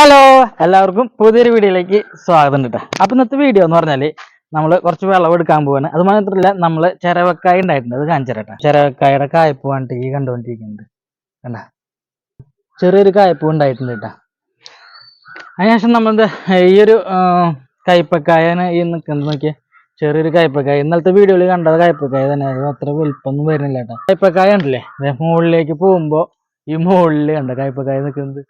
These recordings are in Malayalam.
ഹലോ എല്ലാവർക്കും പുതിയൊരു വീഡിയോയിലേക്ക് സ്വാഗതം കേട്ടോ അപ്പൊ ഇന്നത്തെ വീഡിയോ എന്ന് പറഞ്ഞാൽ നമ്മൾ കുറച്ച് വെള്ളം എടുക്കാൻ പോവാണ്. അത് മാത്രമല്ല നമ്മൾ ചിരവക്കായ ഉണ്ടായിട്ടുണ്ട്. അത് കാണിച്ചു തരാം ചിരവക്കായുടെ കായ്പ വേണ്ടി കണ്ടുകൊണ്ടിരിക്കുന്നുണ്ട് കണ്ട? ചെറിയൊരു കായ്പ ഉണ്ടായിട്ടുണ്ട് കേട്ടോ അതിനുശേഷം നമ്മളെന്ത് ഈ ഒരു കയ്പക്കായാണ് ഈ നിൽക്കുന്നത് നോക്കിയേ. ചെറിയൊരു കയ്പക്കായ ഇന്നലത്തെ വീഡിയോയിൽ കണ്ടത് കയ്പക്കായ തന്നെ. അത് അത്ര വലുപ്പമൊന്നും വരുന്നില്ല കേട്ടോ കയ്പക്കായ ഉണ്ടല്ലേ മുകളിലേക്ക് പോകുമ്പോ ഈ മുകളിൽ കണ്ട കയ്പക്കായ നിൽക്കുന്നത്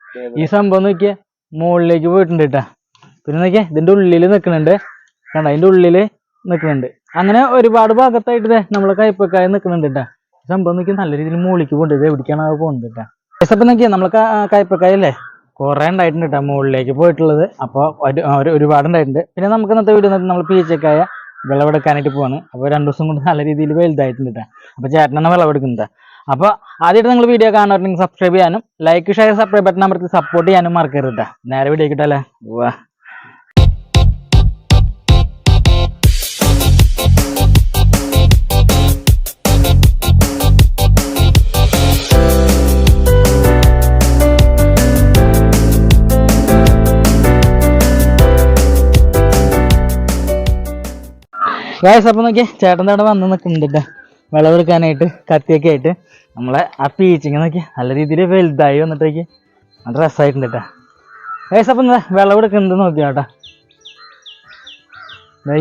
ഈ സംഭവം നോക്കിയേ. മുകളിലേക്ക് പോയിട്ടുണ്ട് കേട്ടാ പിന്നെ നോക്കിയേ ഇതിന്റെ ഉള്ളിൽ നിൽക്കുന്നുണ്ട് കണ്ട അതിന്റെ ഉള്ളിൽ നിൽക്കുന്നുണ്ട് അങ്ങനെ ഒരുപാട് ഭാഗത്തായിട്ട് നമ്മളെ കയ്പക്കായ നിൽക്കുന്നുണ്ട് കേട്ടാ സംഭവം നോക്കി നല്ല രീതിയിൽ മുകളിലേക്ക് പോകുന്നുണ്ട് എവിടേക്കാണ് അത് പോകുന്നത് കേട്ടാ അപ്പം നോക്കിയാ നമ്മളെ കയ്പക്കായല്ലേ കുറെ ഉണ്ടായിട്ടുണ്ട് കേട്ടോ മുകളിലേക്ക് പോയിട്ടുള്ളത്. അപ്പോൾ ഒരു- ഒരുപാട് ഉണ്ടായിട്ടുണ്ട്. പിന്നെ നമുക്ക് ഇന്നത്തെ വീഡിയോ നമ്മൾ പീച്ചക്കായ വിളവെടുക്കാനായിട്ട് പോവാണ്. അപ്പോൾ രണ്ട് ദിവസം കൊണ്ട് നല്ല രീതിയിൽ വലുതായിട്ടുണ്ട് കേട്ടോ അപ്പോൾ ചേട്ടനാണ് വിളവെടുക്കുന്നത് അപ്പോൾ ആദ്യമായിട്ട് നിങ്ങൾ വീഡിയോ കാണുന്നുണ്ടെങ്കിൽ സബ്സ്ക്രൈബ് ചെയ്യാനും ലൈക്ക് ഷെയർ സബ്സ്ക്രൈബ് ബട്ടൺ അമർത്തി സപ്പോർട്ട് ചെയ്യാനും മറക്കരുത് നേരെ വീഡിയോ കിട്ടല്ലേ? വാ ഗായ്സ് അപ്പം നോക്കിയേ ചേട്ടൻ അവിടെ വന്ന് നിൽക്കുന്നുണ്ട് വിളവെടുക്കാനായിട്ട് കത്തിയൊക്കെ ആയിട്ട് നമ്മളെ ആ പീച്ചിങ് നോക്കി നല്ല രീതിയിൽ വലുതായി വന്നിട്ടേക്ക്. നല്ല രസമായിട്ടുണ്ട് കേട്ടോ. ഗായ്സ് അപ്പം വിളവെടുക്കുന്നത് നോക്കിയാ കേട്ടോ.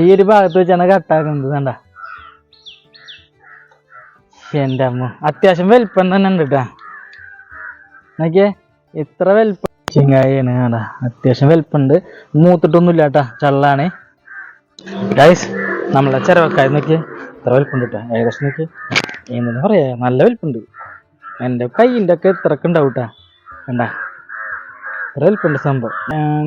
ഈ ഒരു ഭാഗത്ത് വെച്ചാണ് കട്ടാക്കുന്നത് കണ്ട. എന്റെ അമ്മ അത്യാവശ്യം വലിപ്പം തന്നെ ഉണ്ട് കേട്ടോ. നോക്കിയേ ഇത്ര വലിപ്പം ചിങ്ങായാണ് കേട്ടാ അത്യാവശ്യം വലിപ്പമുണ്ട്. മൂത്തിട്ടൊന്നുമില്ല കേട്ടാ ചള്ളാണ്. ഗൈസ് നമ്മളെ ചിരവക്കായി നോക്കി ഇത്ര വലിപ്പുണ്ട് കേട്ടോ ഏകദേശം നോക്കി. എന്താ പറയാ നല്ല വലിപ്പുണ്ട്. എന്റെ കൈയിന്റെ ഒക്കെ ഇത്രക്ക് ഉണ്ടാവും കണ്ട? ഇത്ര വലിപ്പുണ്ട് സംഭവം?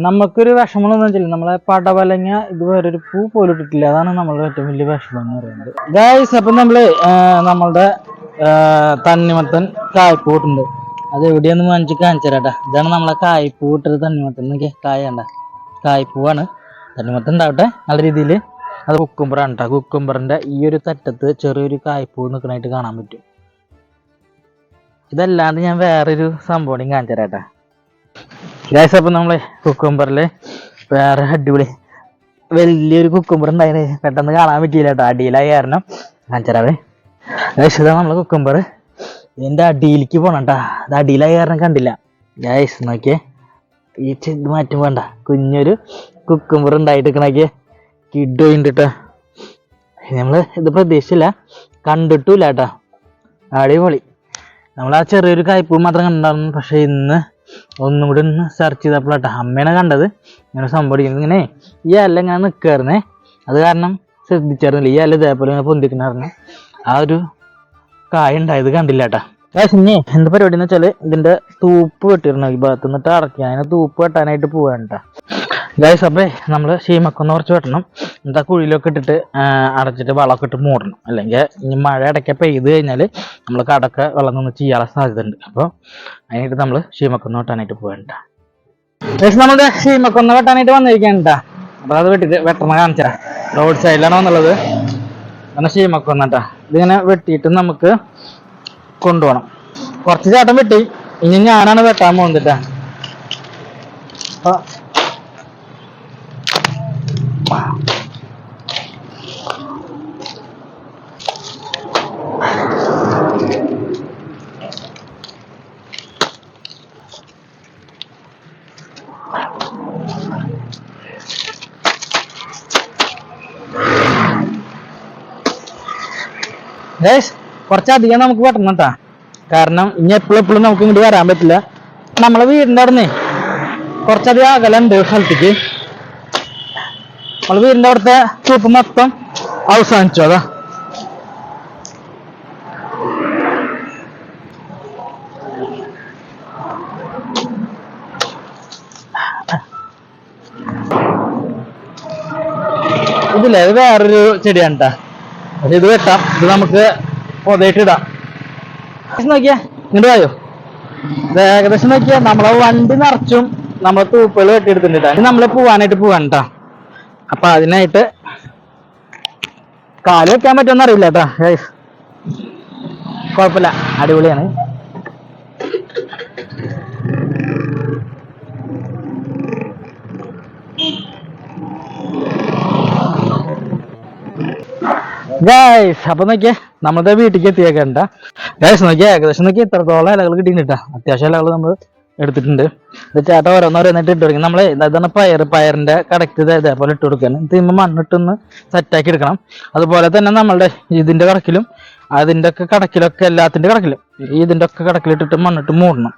നമുക്കൊരു വിഷമമൊന്നും വെച്ചില്ല നമ്മളെ പടവലങ്ങ ഇത് ഒരു പൂ പോലും ഇട്ടിട്ടില്ല. അതാണ് നമ്മളുടെ ഏറ്റവും വലിയ വിഷമം എന്ന് പറയുന്നത്. ഗൈസ് അപ്പം നമ്മൾ നമ്മളുടെ തന്നിമത്തൻ തണ്ണിമത്തൻ കായ്പൂട്ടുണ്ട് അത് എവിടെയൊന്നും വാങ്ങിച്ച് കാണിച്ചു തരാട്ടാ ഇതാണ് നമ്മളെ കായ്പൂ തന്നിമത്തൻ കായ കണ്ട? കായ്പൂവാണ്. തണ്ണിമത്തൻ ഉണ്ടാവട്ടെ നല്ല രീതിയിൽ അത് കുക്കുംബറാണ് കേട്ടോ കുക്കുംബറിന്റെ ഈ ഒരു തറ്റത്ത് ചെറിയൊരു കായ്പൂ നിൽക്കണായിട്ട് കാണാൻ പറ്റും. ഇതല്ലാണ്ട് ഞാൻ വേറൊരു സംഭവം കാണിച്ചു കാണിച്ചു തരാട്ടാ. ഗ്യാസ് അപ്പം നമ്മളെ കുക്കുംബറിൽ വേറെ അടിപൊളി വലിയൊരു കുക്കുംബർ ഉണ്ടായിരുന്നു പെട്ടെന്ന് കാണാൻ പറ്റിയില്ല കേട്ടോ അടിയിലായ കാരണം കാണിച്ചു തരാവേ. ഗൈസ് ഇതാ നമ്മളെ കുക്കുംബർ ഇതിന്റെ അടിയിലേക്ക് പോകണം കേട്ടോ അത് അടിയിലായ കാരണം കണ്ടില്ല. ഗൈസ് നോക്കിയേ. ഈ ചെന്ത് മാറ്റം വേണ്ട. കുഞ്ഞൊരു കുക്കുംബർ ഉണ്ടായിട്ട് നിൽക്കണൊക്കെ കിഡോയിണ്ട് കേട്ടോ നമ്മൾ ഇത് പ്രതീക്ഷിച്ചില്ല. കണ്ടിട്ടില്ല കേട്ടോ അടിപൊളി. നമ്മൾ ആ ചെറിയൊരു കായ്പൂ മാത്രം കണ്ടായിരുന്നു പക്ഷെ ഇന്ന് ഒന്നും കൂടി ഒന്ന് സെർച്ച് ചെയ്തപ്പോഴാട്ടോ അമ്മേനെ കണ്ടത്. ഇങ്ങനെ സംഭവിക്കുന്നത് ഇങ്ങനെ ഈ അല്ല ഇങ്ങനെ നിൽക്കായിരുന്നേ അത് കാരണം ശ്രദ്ധിച്ചായിരുന്നില്ല. ഈ അല്ല ഇതേപോലെ ഇങ്ങനെ പൊന്തിക്കണായിരുന്നു. ആ ഒരു കായ ഉണ്ടായത് കണ്ടില്ല കേട്ടാ ഇനി എന്ത് പരിപാടി എന്ന് വെച്ചാൽ ഇതിന്റെ തൂപ്പ് വെട്ടിയിരുന്നു. ഈ ഭാഗത്ത് നിന്നിട്ട് അടക്കി അതിനെ തൂപ്പ് വെട്ടാനായിട്ട് പോവാണ് ഗൈസ് അപ്പേ നമ്മൾ ശീമക്കൊന്ന് കുറച്ച് വെട്ടണം. എന്താ കുഴിയിലൊക്കെ ഇട്ടിട്ട് അടച്ചിട്ട് വളമൊക്കെ ഇട്ട് മൂടണം. അല്ലെങ്കിൽ ഇനി മഴ ഇടയ്ക്ക് പെയ്ത് കഴിഞ്ഞാൽ നമ്മൾ കടക്ക വെള്ളം നിന്ന് ചെയ്യാനുള്ള സാധ്യത ഉണ്ട് അപ്പോൾ അതിനായിട്ട് നമ്മൾ ശീമക്കൊന്ന് വെട്ടാനായിട്ട് പോകണ്ട ഗൈസ് നമ്മുടെ ശീമക്കൊന്ന് വെട്ടാനായിട്ട് വന്നിരിക്കണ്ട അപ്പോൾ അത് വെട്ടിട്ട് വെട്ടണം കാണിച്ചാ. റോഡ് സൈഡിലാണ് വന്നുള്ളത്. അങ്ങനെ ശീമക്കൊന്ന കേട്ടാ ഇതിങ്ങനെ വെട്ടിയിട്ട് നമുക്ക് കൊണ്ടുപോകണം കുറച്ച് ചാട്ടം വെട്ടി. ഇനി ഞാനാണ് വെട്ടാൻ പോകുന്നത് അപ്പൊ ഗൈസ് കുറച്ചധികം നമുക്ക് വെട്ടണം കേട്ടാ. കാരണം ഇനി എപ്പോഴും എപ്പോഴും നമുക്ക് ഇങ്ങോട്ട് വരാൻ പറ്റില്ല. നമ്മളെ വീടിന്റെ അവിടെ കുറച്ചധികം അകലുണ്ട് സ്ഥലത്തേക്ക്. നമ്മളെ വീടിന്റെ അവിടുത്തെ ട്രിപ്പ് മൊത്തം അവസാനിച്ചു അതാ. ഇതില്ലേ ഇത് വേറൊരു ചെടിയാണ് ട്ടാ. പക്ഷെ ഇത് വെട്ടാം. ഇത് നമുക്ക് പൊതയിട്ടിടാം നോക്കിയേ ഇങ്ങോട്ട് വായോ? ഏകദേശം നോക്കിയാ നമ്മളെ വണ്ടി നിറച്ചും നമ്മളെ തൂപ്പുകൾ വെട്ടിയെടുത്തിട്ടുണ്ട് ട്ടാ. ഇനി നമ്മൾ പോവാനായിട്ട് പോവാണ് കേട്ടാ. അപ്പൊ അതിനായിട്ട് കാൽ വെക്കാൻ പറ്റുമെന്ന് അറിയില്ല കേട്ടാ. ഗൈസ് കുഴപ്പമില്ല. അടിപൊളിയാണ്. ഗൈസ് അപ്പൊ നോക്കിയേ നമ്മളത്തെ വീട്ടിലേക്ക് എത്തിയേക്കണ്ട ഗൈസ് നോക്കിയേ ഏകദേശം നോക്കി ഇത്രത്തോളം ഇലകൾ കിട്ടിയിട്ടാ അത്യാവശ്യം ഇലകൾ നമ്മൾ എടുത്തിട്ടുണ്ട്. ഇത് ചേട്ടൻ ഓരോന്നോരോന്നിട്ട് ഇട്ട് കൊടുക്കും. നമ്മളെ ഇതാണ് പയർ പയറിന്റെ കടക്ക് ഇത് ഇതേപോലെ ഇട്ട് കൊടുക്കാൻ തിന്മ മണ്ണിട്ടൊന്ന് സെറ്റാക്കി എടുക്കണം. അതുപോലെ തന്നെ നമ്മളുടെ ഇതിന്റെ കടക്കിലും അതിന്റെ ഒക്കെ കടക്കിലൊക്കെ എല്ലാത്തിന്റെ കടക്കിലും ഇതിന്റെ ഒക്കെ കടക്കിലിട്ടിട്ട് മണ്ണിട്ട് മൂടണം.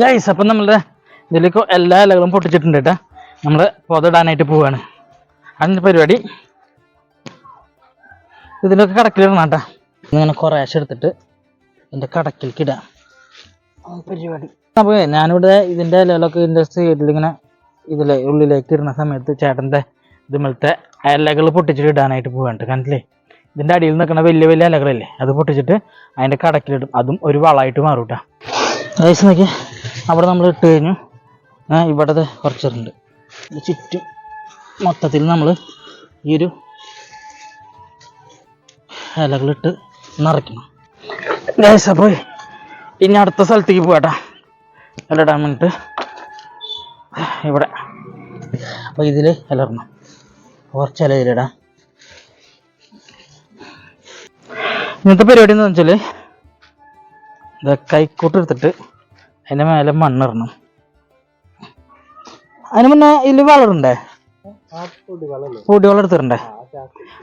ഗൈസ് അപ്പം നമ്മളുടെ ഇതിലേക്ക് എല്ലാ ഇലകളും പൊട്ടിച്ചിട്ടുണ്ട് കേട്ടോ. നമ്മൾ പുതടാനായിട്ട് പോവാണ്. അതിന്റെ പരിപാടി? ഇതിലൊക്കെ കടക്കിലിടണം കേട്ടോ. ഇങ്ങനെ കുറേശ്ശെ എടുത്തിട്ട് എന്റെ കടക്കിലേക്ക് ഇടാം. പരിപാടി. അപ്പോൾ ഞാനിവിടെ ഇതിന്റെ ഇലകളൊക്കെ ഇതിന്റെ സൈഡിൽ ഇങ്ങനെ ഇതിലെ ഉള്ളിലേക്ക് ഇടുന്ന സമയത്ത് ചേട്ടന്റെ ഇതുമലത്തെ ഇലകൾ പൊട്ടിച്ചിട്ട് ഇടാനായിട്ട് പോവാണ്ട് കണ്ടില്ലേ? ഇതിന്റെ അടിയിൽ നിൽക്കുന്ന വലിയ വലിയ ഇലകളില്ലേ? അത് പൊട്ടിച്ചിട്ട് അതിന്റെ കടക്കിലിടും. അതും ഒരു വളമായിട്ട് മാറും കേട്ടോ. ഏകദേശം നോക്കി അവിടെ നമ്മൾ ഇട്ട് കഴിഞ്ഞു ഇവിടത്തെ ഇവിടെ കുറച്ചിട്ടുണ്ട് ചുറ്റും മൊത്തത്തിൽ നമ്മൾ ഈ ഒരു ഇലകളിട്ട് നിറയ്ക്കണം. ലേശ അപ്പോൾ ഇനി അടുത്ത സ്ഥലത്തേക്ക് പോകട്ടാ ഇലടാൻ വേണ്ടിയിട്ട് ഇവിടെ. അപ്പോൾ ഇതിൽ ഇലറണം കുറച്ച് ഇല ഇതിലിടാം ഇന്നത്തെ പരിപാടി എന്താണെന്ന് വെച്ചാൽ ഇത് കൈക്കോട്ട് എടുത്തിട്ട് അതിന്റെ മേലെ മണ്ണിടണം. അതിന് മുന്നേ ഇതിൽ വളരണ്ടേ പൊടി വെള്ളം എടുത്തിടണ്ടേ?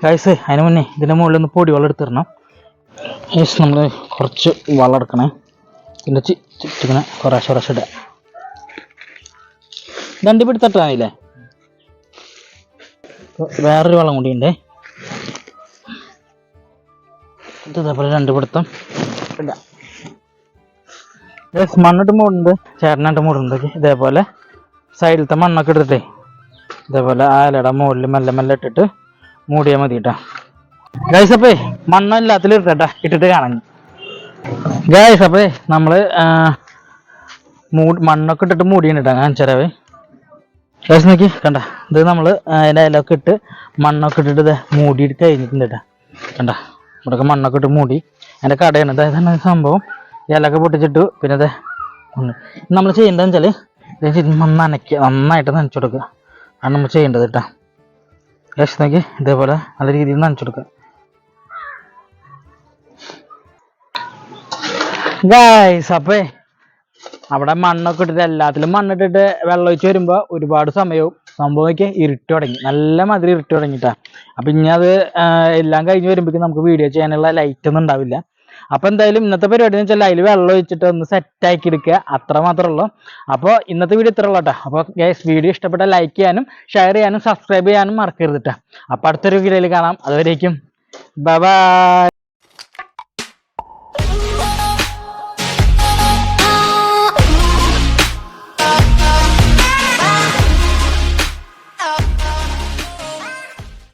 ഗൈസ് അതിന് മുന്നേ ഇതിന്റെ മുകളിൽ നിന്ന് പൊടി വെള്ളം എടുത്തിടണം. ഗൈസ് നമ്മൾ കുറച്ച് വളം എടുക്കണേ. ഇതിന്റെ ചി ചുറ്റിങ്ങനെ കുറേശ്ശെ കുറേശ്ശെ ഇടുക രണ്ട് പിടുത്തട്ടായില്ലേ വേറൊരു വളം കൂടി ഉണ്ടേ. ഇത് ഇതേപോലെ രണ്ട് പിടുത്തം ഇടാം. Yes, മണ്ണിട്ട് മൂടുന്നുണ്ട്. ചേട്ടനായിട്ട് മൂടുന്നുണ്ട്. ഇതേപോലെ സൈഡിലത്തെ മണ്ണൊക്കെ എടുത്തിട്ടേ. ഇതേപോലെ ആ ഇലയുടെ മുകളിൽ മെല്ലെ മെല്ലെ ഇട്ടിട്ട് മൂടിയാൽ മതി കേട്ടോ ഗൈസ് മണ്ണ് എല്ലാത്തിലും ഇട്ടേട്ടാ ഇട്ടിട്ട് കാണാൻ ഗൈസ് അപ്പേ മൂടി മണ്ണൊക്കെ ഇട്ടിട്ട് മൂടിയിട്ടാ ഞാൻ ചെറവേ ഗൈസ് നോക്കി കണ്ട. ഇത് നമ്മൾ അതിന്റെ ഇലൊക്കെ ഇട്ട് മണ്ണൊക്കെ ഇട്ടിട്ട് മൂടിയിട്ട് കഴിഞ്ഞിട്ടുണ്ട് കേട്ടാ കണ്ട. ഇവിടെയൊക്കെ മണ്ണൊക്കെ ഇട്ട് മൂടി. എന്റെ കടയാണ്. അതായത് സംഭവം. ഇലൊക്കെ പൊട്ടിച്ചിട്ടു. പിന്നെ ഇത് നമ്മൾ ചെയ്യേണ്ടതെന്ന് വെച്ചാൽ ഇത് നനയ്ക്കുക നന്നായിട്ട് നനച്ചു കൊടുക്കുക ആണ് നമ്മൾ ചെയ്യേണ്ടത് കേട്ടോ ഗ്യാസ് നോക്കി ഇതേപോലെ നല്ല രീതിയിൽ നനച്ചു കൊടുക്കുക ഗായ്സ് അപ്പേ അവിടെ മണ്ണൊക്കെ ഇട്ടിട്ട് എല്ലാത്തിലും മണ്ണിട്ടിട്ട് വെള്ളം ഒഴിച്ച് വരുമ്പോൾ ഒരുപാട് സമയവും സംഭവം നോക്കി ഇരുട്ട് തുടങ്ങി. നല്ല മാതിരി ഇരുട്ട് തുടങ്ങിട്ടാ. അപ്പം ഇനി അത് എല്ലാം കഴിഞ്ഞ് വരുമ്പോഴേക്കും നമുക്ക് വീഡിയോ ചെയ്യാനുള്ള ലൈറ്റ് ഒന്നും ഉണ്ടാവില്ല. അപ്പൊ എന്തായാലും ഇന്നത്തെ പരിപാടി എന്ന് വെച്ചാൽ അതിൽ വെള്ളം ഒഴിച്ചിട്ട് ഒന്ന് സെറ്റ് ആക്കി എടുക്കുക. അത്ര മാത്രമേ ഉള്ളൂ. അപ്പോൾ ഇന്നത്തെ വീഡിയോ ഇത്ര ഉള്ളൂ കേട്ടോ. അപ്പോൾ ഗൈസ് വീഡിയോ ഇഷ്ടപ്പെട്ട ലൈക്ക് ചെയ്യാനും ഷെയർ ചെയ്യാനും സബ്സ്ക്രൈബ് ചെയ്യാനും മറക്കരുത് കേട്ടോ. അപ്പോൾ അടുത്തൊരു വീഡിയോയിൽ കാണാം. അതുവരേക്കും. ബൈ